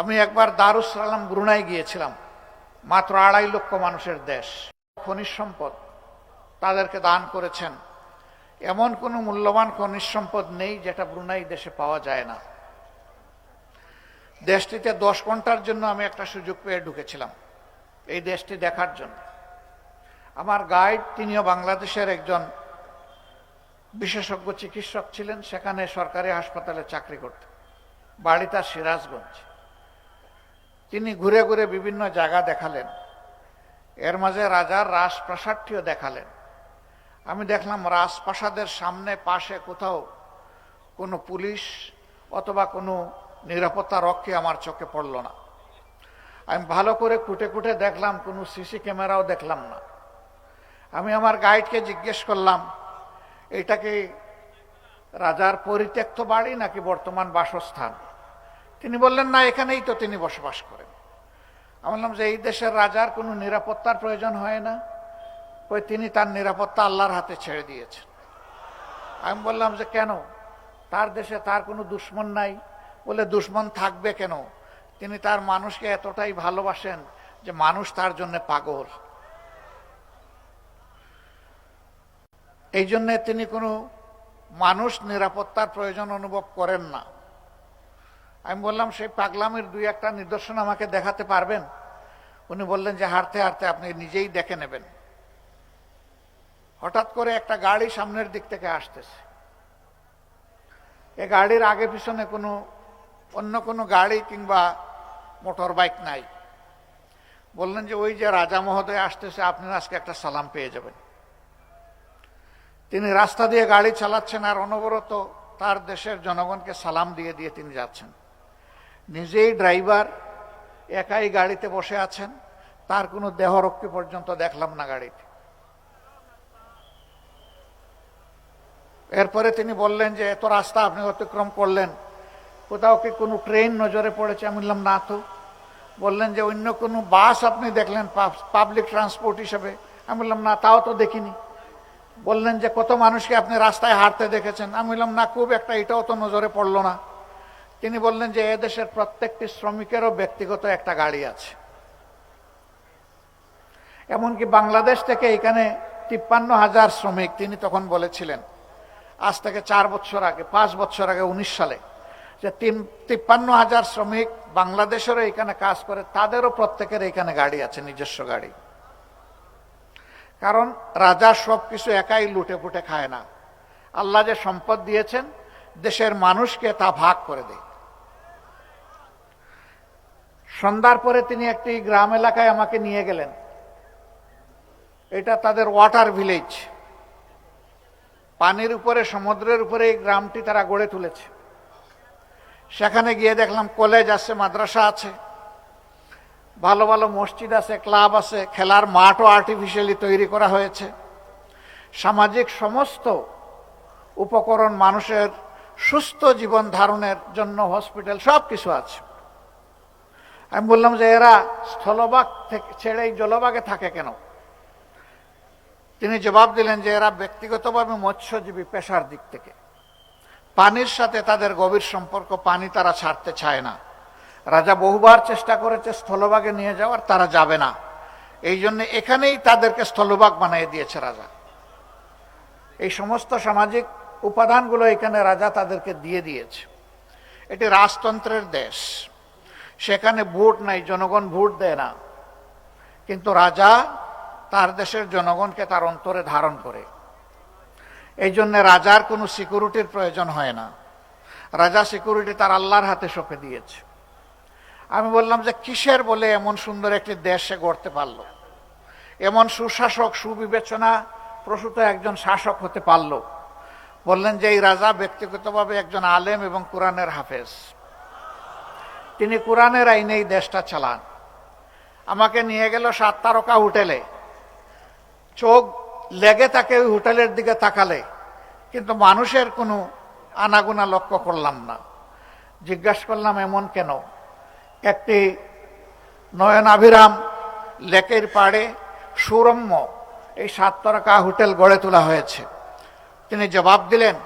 আমি একবার দারুসালাম ব্রুনাই গিয়েছিলাম, মাত্র আড়াই লক্ষ মানুষের দেশ। খনিজ সম্পদ তাদেরকে দান করেছেন। এমন কোনো মূল্যবান খনিজ সম্পদ নেই যেটা ব্রুনাই দেশে পাওয়া যায় না। দেশটিতে দশ ঘণ্টার জন্য আমি একটা সুযোগ পেয়ে ঢুকেছিলাম এই দেশটি দেখার জন্য। আমার গাইড, তিনিও বাংলাদেশের একজন বিশেষজ্ঞ চিকিৎসক ছিলেন, সেখানে সরকারি হাসপাতালে চাকরি করতেন। বাড়ি তার সিরাজগঞ্জ। তিনি ঘুরে ঘুরে বিভিন্ন জায়গা দেখালেন। এর মাঝে রাজার রাজপ্রাসাদটিও দেখালেন। আমি দেখলাম রাজপ্রাসাদের সামনে পাশে কোথাও কোনো পুলিশ অথবা কোনো নিরাপত্তা রক্ষী আমার চোখে পড়ল না। আমি ভালো করে কুটে কুটে দেখলাম, কোনো সিসি ক্যামেরাও দেখলাম না। আমি আমার গাইডকে জিজ্ঞেস করলাম, এটা কি রাজার পরিত্যক্ত বাড়ি নাকি বর্তমান বাসস্থান? তিনি বললেন, না, এখানেই তো তিনি বসবাস করেন। আমি বললাম, যে এই দেশের রাজার কোনো নিরাপত্তার প্রয়োজন হয় না? ওই তিনি তার নিরাপত্তা আল্লাহর হাতে ছেড়ে দিয়েছেন। আমি বললাম, যে কেন? তার দেশে তার কোনো দুশ্মন নাই। বলে, দুশ্মন থাকবে কেন? তিনি তার মানুষকে এতটাই ভালোবাসেন যে মানুষ তার জন্য পাগল। এই জন্যে তিনি কোনো মানুষ নিরাপত্তার প্রয়োজন অনুভব করেন না। আমি বললাম, সেই পাগলামের দুই একটা নিদর্শন আমাকে দেখাতে পারবেন? উনি বললেন যে, হাঁটতে হাঁটতে আপনি নিজেই দেখে নেবেন। হঠাৎ করে একটা গাড়ি সামনের দিক থেকে আসতেছে। এ গাড়ির আগে পিছনে কোনো, অন্য কোনো গাড়ি কিংবা মোটর বাইক নাই। বললেন যে, ওই যে রাজা মহোদয় আসতেছে আপনি আজকে একটা সালাম পেয়ে যাবেন। তিনি রাস্তা দিয়ে গাড়ি চালাচ্ছেন আর অনবরত তার দেশের জনগণকে সালাম দিয়ে দিয়ে তিনি যাচ্ছেন। নিজেই ড্রাইভার, একাই গাড়িতে বসে আছেন, তার কোনো দেহরক্ষী পর্যন্ত দেখলাম না গাড়িতে। এরপরে তিনি বললেন যে, এত রাস্তা আপনি অতিক্রম করলেন, কোথাও কি কোনো ট্রেন নজরে পড়েছে? আমি বললাম, না তো। বললেন যে, অন্য কোনো বাস আপনি দেখলেন পাবলিক ট্রান্সপোর্ট হিসেবে? আমি বললাম, না, তাও তো দেখিনি। বললেন যে, কত মানুষকে আপনি রাস্তায় হাঁটতে দেখেছেন? আমি বললাম, না, খুব একটা, এটাও তো নজরে পড়ল না। তিনি বললেন যে এদেশের প্রত্যেকটি শ্রমিকেরও ব্যক্তিগত একটা গাড়ি আছে। এমনকি বাংলাদেশ থেকে এখানে তিপ্পান্ন হাজার শ্রমিক, তিনি তখন বলেছিলেন, আজ থেকে চার বছর আগে, পাঁচ বছর আগে, উনিশ সালে, যে তিন, তিপ্পান্ন হাজার শ্রমিক বাংলাদেশেরও এখানে কাজ করে, তাদেরও প্রত্যেকের এখানে গাড়ি আছে, নিজস্ব গাড়ি। কারণ রাজা সব কিছু একাই লুটে ফুটে খায় না। আল্লাহ যে সম্পদ দিয়েছেন, দেশের মানুষকে তা ভাগ করে দেয়। সন্ধ্যার পরে তিনি একটি গ্রাম এলাকায় আমাকে নিয়ে গেলেন। এটা তাদের ওয়াটার ভিলেজ। পানির উপরে, সমুদ্রের উপরে এই গ্রামটি তারা গড়ে তুলেছে। সেখানে গিয়ে দেখলাম কলেজ আছে, মাদ্রাসা আছে, ভালো ভালো মসজিদ আছে, ক্লাব আছে, খেলার মাঠও আর্টিফিশিয়ালি তৈরি করা হয়েছে। সামাজিক সমস্ত উপকরণ মানুষের সুস্থ জীবন ধারণের জন্য হসপিটাল সব কিছু আছে। আমি বললাম যে এরা স্থলভাগ থেকে ছেড়ে এই জলভাগে থাকে কেন? তিনি জবাব দিলেন যে এরা ব্যক্তিগতভাবে মৎস্যজীবী পেশার দিক থেকে। পানির সাথে তাদের গভীর সম্পর্ক পানি তারা ছাড়তে চায় না। রাজা বহুবার চেষ্টা করেছে স্থলভাগে নিয়ে যাওয়ার, তারা যাবে না। এই জন্য এখানেই তাদেরকে স্থলভাগ বানিয়ে দিয়েছে রাজা। এই সমস্ত সামাজিক উপাদানগুলো এখানে রাজা তাদেরকে দিয়ে দিয়েছে। এটি রাজতন্ত্রের দেশ। সেখানে ভোট নাই, জনগণ ভোট দেয় না। কিন্তু রাজা তার দেশের জনগণকে তার অন্তরে ধারণ করে। এই জন্য রাজার কোনো সিকিউরিটির প্রয়োজন হয় না। রাজা সিকিউরিটি তার আল্লাহর হাতে সঁপে দিয়েছে। আমি বললাম যে কিসের বলে এমন সুন্দর একটি দেশ সে গড়তে পারল? এমন সুশাসক, সুবিবেচনা প্রসূত একজন শাসক হতে পারল? বললেন যে এই রাজা ব্যক্তিগতভাবে একজন আলেম এবং কোরআনের হাফেজ। তিনি কোরআনের আইনে এই দেশটা চালান। আমাকে নিয়ে গেল সাত তারকা হোটেলে। চোখ লেগে তাকে ওই হোটেলের দিকে তাকালে, কিন্তু মানুষের কোনো আনাগুনা লক্ষ্য করলাম না। জিজ্ঞাসা করলাম, এমন কেন? একটি নয়নাভিরাম লেকের পাড়ে সুরম্য এই সাত তারকা হোটেল গড়ে তোলা হয়েছে। তিনি জবাব দিলেন,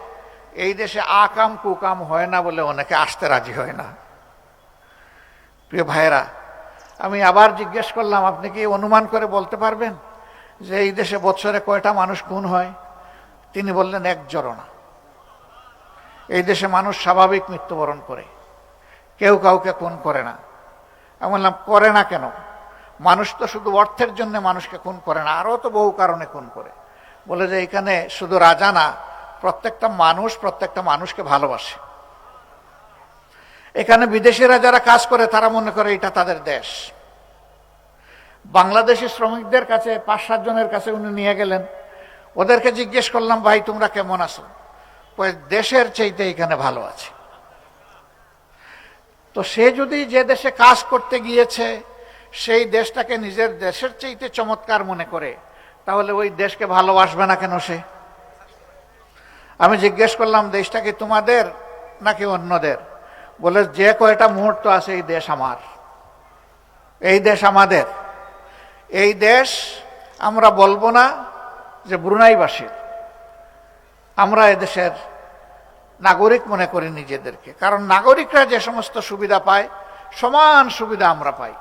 এই দেশে আকাম কুকাম হয় না বলে অনেকে আসতে রাজি হয় না। প্রিয় ভাইয়েরা, আমি আবার জিজ্ঞেস করলাম, আপনি কি অনুমান করে বলতে পারবেন যে এই দেশে বছরে কয়টা মানুষ খুন হয়? তিনি বললেন, এক না এই দেশে মানুষ স্বাভাবিক মৃত্যুবরণ করে, কেউ কাউকে খুন করে না। আমি বললাম, করে না কেন? মানুষ তো শুধু অর্থের জন্য মানুষকে খুন করে না, আরও তো বহু কারণে খুন করে। বলে যে, এখানে শুধু রাজা না, প্রত্যেকটা মানুষ প্রত্যেকটা মানুষকে ভালোবাসে। এখানে বিদেশিরা যারা কাজ করে, তারা মনে করে এটা তাদের দেশ। বাংলাদেশি শ্রমিকদের কাছে, পাঁচ, সাত জনের কাছে উনি নিয়ে গেলেন। ওদেরকে জিজ্ঞেস করলাম, ভাই, তোমরা কেমন আছো? দেশের চাইতে এখানে ভালো আছে। তো সে যদি যে দেশে কাজ করতে গিয়েছে, সেই দেশটাকে নিজের দেশের চাইতে চমৎকার মনে করে, তাহলে ওই দেশকে ভালোবাসবে না কেন সে? আমি জিজ্ঞেস করলাম, দেশটা কি তোমাদের নাকি অন্যদের? বলে, যে কয়টা মুহূর্ত আছে এই দেশ আমার। এই দেশ আমাদের। এই দেশ আমরা বলব না যে ব্রুনাইবাসীর। আমরা এদেশের নাগরিক মনে করি নিজেদেরকে। কারণ নাগরিকরা যে সমস্ত সুবিধা পায়, সমান সুবিধা আমরা পাই।